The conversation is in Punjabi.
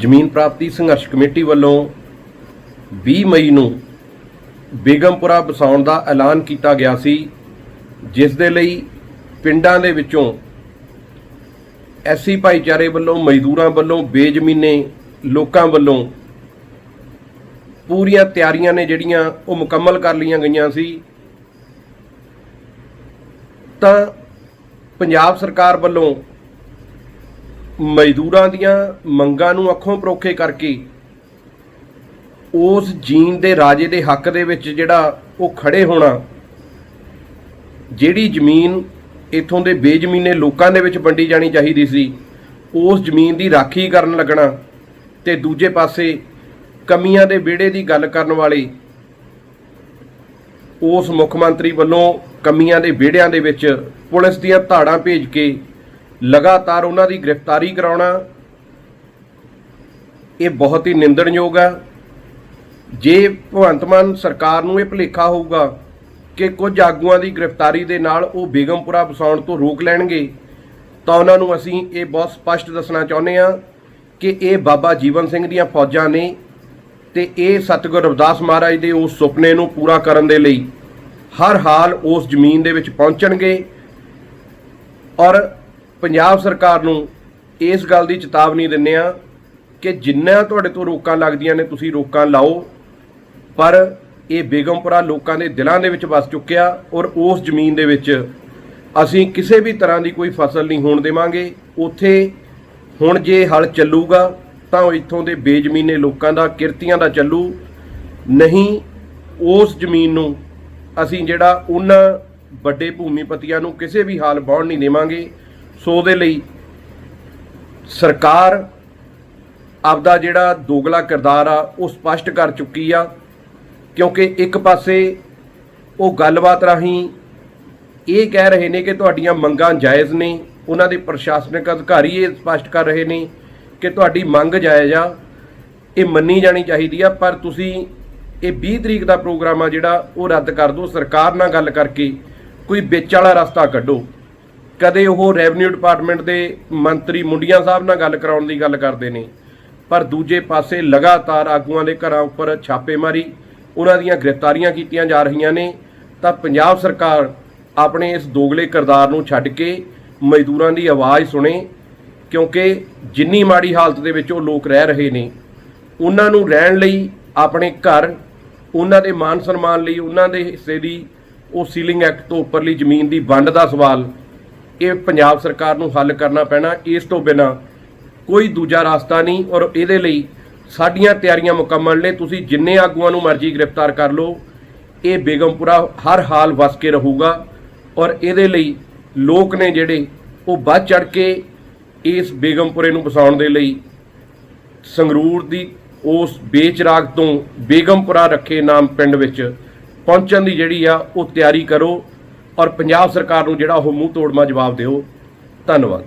ਜ਼ਮੀਨ ਪ੍ਰਾਪਤੀ ਸੰਘਰਸ਼ ਕਮੇਟੀ ਵੱਲੋਂ 20 ਮਈ ਨੂੰ ਬੇਗਮਪੁਰਾ ਵਸਾਉਣ ਦਾ ਐਲਾਨ ਕੀਤਾ ਗਿਆ ਸੀ, ਜਿਸ ਦੇ ਲਈ ਪਿੰਡਾਂ ਦੇ ਵਿੱਚੋਂ ਐਸੀ ਭਾਈਚਾਰੇ ਵੱਲੋਂ, ਮਜ਼ਦੂਰਾਂ ਵੱਲੋਂ, ਬੇਜ਼ਮੀਨੇ ਲੋਕਾਂ ਵੱਲੋਂ ਪੂਰੀਆਂ ਤਿਆਰੀਆਂ ਨੇ ਜਿਹੜੀਆਂ ਉਹ ਮੁਕੰਮਲ ਕਰ ਲਈਆਂ ਗਈਆਂ ਸੀ। ਤਾਂ ਪੰਜਾਬ ਸਰਕਾਰ ਵੱਲੋਂ ਮਜ਼ਦੂਰਾਂ ਦੀਆਂ ਮੰਗਾਂ ਨੂੰ ਅੱਖੋਂ ਪਰੋਖੇ ਕਰਕੇ ਉਸ ਜੀਨ ਦੇ ਰਾਜੇ ਦੇ ਹੱਕ ਦੇ ਵਿੱਚ ਜਿਹੜਾ ਉਹ ਖੜੇ ਹੋਣਾ, ਜਿਹੜੀ ਜ਼ਮੀਨ ਇਥੋਂ ਦੇ ਬੇਜ਼ਮੀਨੇ ਲੋਕਾਂ ਦੇ ਵਿੱਚ ਵੰਡੀ ਜਾਣੀ ਚਾਹੀਦੀ ਸੀ, ਉਸ ਜ਼ਮੀਨ ਦੀ ਰਾਖੀ ਕਰਨ ਲੱਗਣਾ ਤੇ ਦੂਜੇ ਪਾਸੇ ਕਮੀਆਂ ਦੇ ਵਿਹੜੇ ਦੀ ਗੱਲ ਕਰਨ ਵਾਲੇ ਉਸ ਮੁੱਖ ਮੰਤਰੀ ਵੱਲੋਂ ਕਮੀਆਂ ਦੇ ਵਿਹੜਿਆਂ ਦੇ ਵਿੱਚ ਪੁਲਿਸ ਦੀਆਂ ਧਾੜਾਂ ਭੇਜ ਕੇ ਲਗਾਤਾਰ ਉਹਨਾਂ ਦੀ ਗ੍ਰਿਫਤਾਰੀ ਕਰਾਉਣਾ, ਇਹ ਬਹੁਤ ਹੀ ਨਿੰਦਣਯੋਗ ਹੈ। ਜੇ ਭਗਵੰਤ ਮਾਨ ਸਰਕਾਰ ਨੂੰ ਇਹ ਭੁਲੇਖਾ ਹੋਊਗਾ ਕਿ ਕੁਝ ਆਗੂਆਂ ਦੀ ਗ੍ਰਿਫਤਾਰੀ ਦੇ ਨਾਲ ਉਹ ਬੇਗਮਪੁਰਾ ਵਸਾਉਣ ਤੋਂ ਰੋਕ ਲੈਣਗੇ, ਤਾਂ ਉਹਨਾਂ ਨੂੰ ਅਸੀਂ ਇਹ ਬਹੁਤ ਸਪਸ਼ਟ ਦੱਸਣਾ ਚਾਹੁੰਦੇ ਹਾਂ ਕਿ ਇਹ ਬਾਬਾ ਜੀਵਨ ਸਿੰਘ ਦੀਆਂ ਫੌਜਾਂ ਨੇ ਤੇ ਇਹ ਸਤਿਗੁਰ ਰਵਿਦਾਸ ਮਹਾਰਾਜ ਦੇ ਉਸ ਸੁਪਨੇ ਨੂੰ ਪੂਰਾ ਕਰਨ ਦੇ ਲਈ ਹਰ ਹਾਲ ਉਸ ਜ਼ਮੀਨ ਦੇ ਵਿੱਚ ਪਹੁੰਚਣਗੇ ਔਰ ਪੰਜਾਬ ਸਰਕਾਰ ਨੂੰ ਇਸ ਗੱਲ ਦੀ ਚੇਤਾਵਨੀ ਦਿੰਦੇ ਆ ਕਿ ਜਿੰਨਾ ਤੁਹਾਡੇ ਤੋਂ ਰੋਕਾਂ ਲੱਗਦੀਆਂ ਨੇ, ਤੁਸੀਂ ਰੋਕਾਂ ਲਾਓ। ਪਰ ਇਹ ਬੇਗਮਪੁਰਾ ਲੋਕਾਂ ਦੇ ਦਿਲਾਂ ਦੇ ਵਿੱਚ ਵਸ ਚੁੱਕਿਆ ਔਰ ਉਸ ਜ਼ਮੀਨ ਦੇ ਵਿੱਚ ਅਸੀਂ ਕਿਸੇ ਵੀ ਤਰ੍ਹਾਂ ਦੀ ਕੋਈ ਫਸਲ ਨਹੀਂ ਹੋਣ ਦੇਵਾਂਗੇ। ਉੱਥੇ ਹੁਣ ਜੇ ਹਲ ਚੱਲੂਗਾ, ਤਾਂ ਇੱਥੋਂ ਦੇ ਬੇਜ਼ਮੀਨੇ ਲੋਕਾਂ ਦਾ, ਕਿਰਤੀਆਂ ਦਾ ਚੱਲੂ। ਨਹੀਂ, ਉਸ ਜ਼ਮੀਨ ਨੂੰ ਅਸੀਂ ਜਿਹੜਾ ਉਹਨਾਂ ਵੱਡੇ ਭੂਮੀਪਤੀਆਂ ਨੂੰ ਕਿਸੇ ਵੀ ਹਾਲ ਬਾਉਣ ਨਹੀਂ ਦੇਵਾਂਗੇ। ਸੋ ਉਹਦੇ ਲਈ ਸਰਕਾਰ ਆਪਦਾ ਜਿਹੜਾ ਦੋਗਲਾ ਕਿਰਦਾਰ ਆ, ਉਹ ਸਪਸ਼ਟ ਕਰ ਚੁੱਕੀ ਆ, ਕਿਉਂਕਿ ਇੱਕ ਪਾਸੇ ਉਹ ਗੱਲਬਾਤ ਰਾਹੀਂ ਇਹ ਕਹਿ ਰਹੇ ਨੇ ਕਿ ਤੁਹਾਡੀਆਂ ਮੰਗਾਂ ਜਾਇਜ਼ ਨੇ, ਉਹਨਾਂ ਦੇ ਪ੍ਰਸ਼ਾਸਨਿਕ ਅਧਿਕਾਰੀ ਇਹ ਸਪਸ਼ਟ ਕਰ ਰਹੇ ਨੇ ਕਿ ਤੁਹਾਡੀ ਮੰਗ ਜਾਇਜ਼ ਆ, ਇਹ ਮੰਨੀ ਜਾਣੀ ਚਾਹੀਦੀ ਆ, ਪਰ ਤੁਸੀਂ ਇਹ 20 ਤਰੀਕ ਦਾ ਪ੍ਰੋਗਰਾਮ ਆ ਜਿਹੜਾ, ਉਹ ਰੱਦ ਕਰ ਦਿਓ, ਸਰਕਾਰ ਨਾਲ ਗੱਲ ਕਰਕੇ ਕੋਈ ਵਿੱਚ ਵਾਲਾ ਰਸਤਾ ਕੱਢੋ। ਕਦੇ ਉਹ ਰੈਵਨਿਊ ਡਿਪਾਰਟਮੈਂਟ ਦੇ ਮੰਤਰੀ ਮੁੰਡੀਆਂ ਸਾਹਿਬ ਨਾਲ ਗੱਲ ਕਰਾਉਣ ਦੀ ਗੱਲ ਕਰਦੇ ਨੇ, ਪਰ ਦੂਜੇ ਪਾਸੇ ਲਗਾਤਾਰ ਆਗੂਆਂ ਦੇ ਘਰਾਂ ਉੱਪਰ ਛਾਪੇਮਾਰੀ, ਉਹਨਾਂ ਦੀਆਂ ਗ੍ਰਿਫਤਾਰੀਆਂ ਕੀਤੀਆਂ ਜਾ ਰਹੀਆਂ ਨੇ, ਤਾਂ ਪੰਜਾਬ ਸਰਕਾਰ ਆਪਣੇ ਇਸ ਦੋਗਲੇ ਕਿਰਦਾਰ ਨੂੰ ਛੱਡ ਕੇ ਮਜ਼ਦੂਰਾਂ ਦੀ ਆਵਾਜ਼ ਸੁਣੇ, ਕਿਉਂਕਿ ਜਿੰਨੀ ਮਾੜੀ ਹਾਲਤ ਦੇ ਵਿੱਚ ਉਹ ਲੋਕ ਰਹਿ ਰਹੇ ਨੇ, ਉਹਨਾਂ ਨੂੰ ਰਹਿਣ ਲਈ ਆਪਣੇ ਘਰ, ਉਹਨਾਂ ਦੇ ਮਾਨ ਸਨਮਾਨ ਲਈ, ਉਹਨਾਂ ਦੇ ਹਿੱਸੇ ਦੀ ਉਹ ਸੀਲਿੰਗ ਐਕਟ ਤੋਂ ਉੱਪਰਲੀ ਜ਼ਮੀਨ ਦੀ ਵੰਡ ਦਾ ਸਵਾਲ ਇਹ ਪੰਜਾਬ ਸਰਕਾਰ ਨੂੰ ਹੱਲ ਕਰਨਾ ਪੈਣਾ, ਇਸ ਤੋਂ ਬਿਨਾ ਕੋਈ ਦੂਜਾ ਰਾਸਤਾ ਨਹੀਂ ਔਰ ਇਹਦੇ ਲਈ ਸਾਡੀਆਂ ਤਿਆਰੀਆਂ ਮੁਕੰਮਲ ਨੇ। ਤੁਸੀਂ ਜਿੰਨੇ ਆਗੂਆਂ ਨੂੰ ਮਰਜ਼ੀ ਗ੍ਰਿਫਤਾਰ ਕਰ ਲਓ, ਇਹ ਬੇਗਮਪੁਰਾ ਹਰ ਹਾਲ ਵਸ ਕੇ ਰਹੂਗਾ ਔਰ ਇਹਦੇ ਲਈ ਲੋਕ ਨੇ ਜਿਹੜੇ ਉਹ ਵੱਧ ਚੜ ਕੇ ਇਸ ਬੇਗਮਪੁਰੇ ਨੂੰ ਵਸਾਉਣ ਦੇ ਲਈ ਸੰਗਰੂਰ ਦੀ ਉਸ ਬੇਚਰਾਗ ਤੋਂ ਬੇਗਮਪੁਰਾ ਰੱਖੇ ਨਾਮ ਪਿੰਡ ਵਿੱਚ ਪਹੁੰਚਣ ਦੀ ਜਿਹੜੀ ਆ ਉਹ ਤਿਆਰੀ ਕਰੋ। ਔਰ ਪੰਜਾਬ ਸਰਕਾਰ ਨੂੰ ਜਿਹੜਾ ਉਹ ਮੂੰਹ ਤੋੜਮਾ ਜਵਾਬ ਦਿਓ। ਧੰਨਵਾਦ।